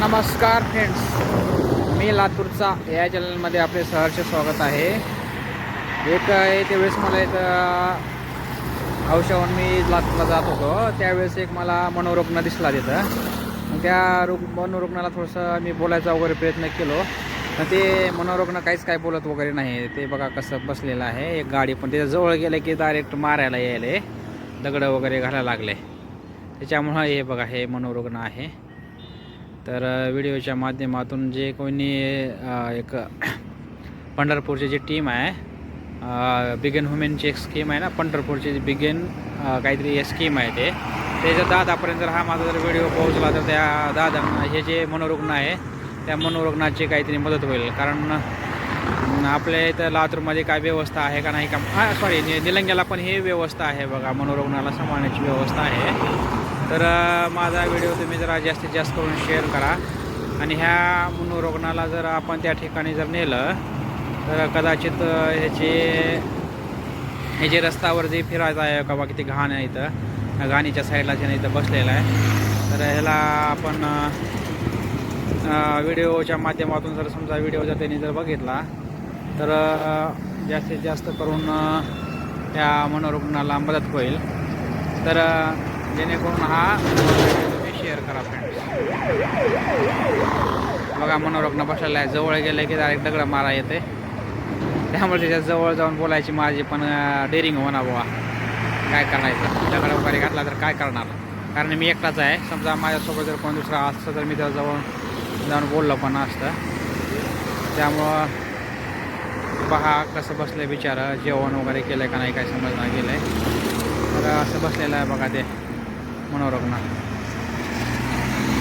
नमस्कार फ्रेंड्स मी लातूरचा या चॅनलमध्ये आपले सहर्ष स्वागत आहे. एक त्यावेळेस मला एक औषधावर मी लातूरला जात होतो. त्यावेळेस एक मला मनोरुग्ण दिसला तिथं. त्या रुग मनोरुग्णाला थोडंसं मी बोलायचा वगैरे प्रयत्न केलो. पण ते मनोरुग्ण काहीच काय बोलत वगैरे नाही. ते बघा कसं बसलेलं आहे. एक गाडी पण त्याच्याजवळ गेलं की डायरेक्ट मारायला यायले. दगडं वगैरे घालायला लागले. त्याच्यामुळं हे बघा हे मनोरुग्ण आहे. तर व्हिडिओच्या माध्यमातून जे कोणी एक पंढरपूरची जी टीम आहे बिगेन वुमेनची एक स्कीम आहे ना पंढरपूरची जी बिगेन काहीतरी स्कीम आहे ते. त्याच्या जर दादापर्यंत जर हा माझा जर व्हिडिओ पोहोचला तर त्या दादांना हे जे मनोरुग्ण आहे त्या मनोरुग्णाची काहीतरी मदत होईल. कारण आपल्या इथं लातूरमध्ये काय व्यवस्था आहे का नाही का हां सॉरी निलंग्याला पण हे व्यवस्था आहे बघा मनोरुग्णाला सांभाळण्याची व्यवस्था आहे. तर माझा व्हिडिओ तुम्ही जरा जास्तीत जास्त करून शेअर करा. आणि ह्या मनोरुग्णाला जर आपण त्या ठिकाणी जर नेलं तर कदाचित ह्याचे हे जे रस्त्यावर जे फिरायचं आहे का बा किती घाण आहे इथं घाणीच्या साईडला जे इथं बसलेलं आहे तर ह्याला आपण व्हिडिओच्या माध्यमातून जर समजा व्हिडिओ जर त्यांनी जर बघितला तर जास्तीत जास्त करून त्या मनोरुग्णाला मदत होईल. तर जेणेकरून हा तुम्ही शेअर करा फ्रेंड्स बघा मनोरग्न बसायला आहे. जवळ गेलं की डायरेक्ट दगड मारा येते. त्यामुळे त्याच्याजवळ जाऊन बोलायची माझी पण डेअरिंग होणार बुवा. काय करायचं? दगड वगैरे घातला तर काय करणार? कारण मी एकटाच आहे. समजा माझ्यासोबत जर कोण दुसरा असतं तर मी त्या जवळ जाऊन बोललो पण असतं. त्यामुळं पहा कसं बसलं बिचारं. जेवण वगैरे केलं का नाही काय समजणार गेलं आहे तर असं बसलेलं आहे बघा ते. मनोरुग्ण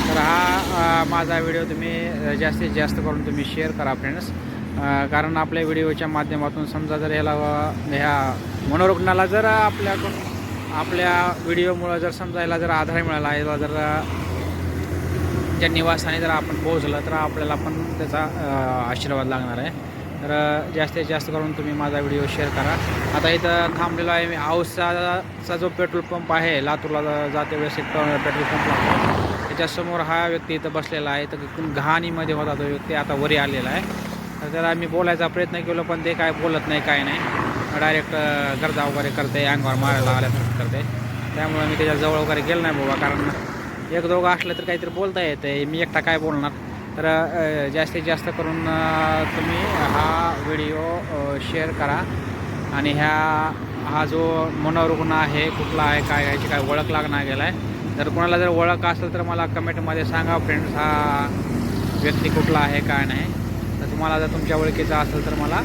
तर हा माझा व्हिडिओ तुम्ही जास्तीत जास्त करून तुम्ही शेअर करा फ्रेंड्स कारण आपल्या व्हिडिओच्या माध्यमातून समजा जर ह्याला ह्या मनोरुग्णाला जर आपल्याकडून आपल्या व्हिडिओमुळं जर समजा याला जर आधार मिळाला याला जर ज्या निवासाने जर आपण पोहोचलं तर आपल्याला पण त्याचा आशीर्वाद लागणार आहे. तर जास्तीत जास्त करून तुम्ही माझा व्हिडिओ शेअर करा. आता इथं थांबलेलो आहे मी. औसाचा जो पेट्रोल पंप आहे लातूरला जाते वेळेस एक पेट्रोल पंप लागतो. त्याच्यासमोर हा व्यक्ती इथं बसलेला आहे. तर घाणीमध्ये होता तो व्यक्ती आता वरी आलेला आहे. तर त्याला मी बोलायचा प्रयत्न केलो पण ते काय बोलत नाही काय नाही. डायरेक्ट गर्दा वगैरे करते अंगावर मारायला आल्यासारखं करते. त्यामुळे मी त्याच्याजवळ वगैरे गेलो नाही बाबा कारण एक दोघं असलं तर काहीतरी बोलता येते. मी एकटा काय बोलणार? तर जास्तीत जास्त करून तुम्ही हा व्हिडिओ शेअर करा. आणि ह्या हा जो मनोरुग्ण आहे कुठला आहे काय याची काय ओळख लागणार गेला आहे जर कोणाला जर ओळख असेल तर मला कमेंटमध्ये सांगा फ्रेंड्स हा व्यक्ती कुठला आहे काय नाही. तर तुम्हाला जर तुमच्या ओळखीचा असेल तर मला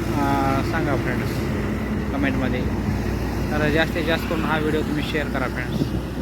सांगा फ्रेंड्स कमेंटमध्ये. तर जास्तीत जास्त करून हा व्हिडिओ तुम्ही शेअर करा फ्रेंड्स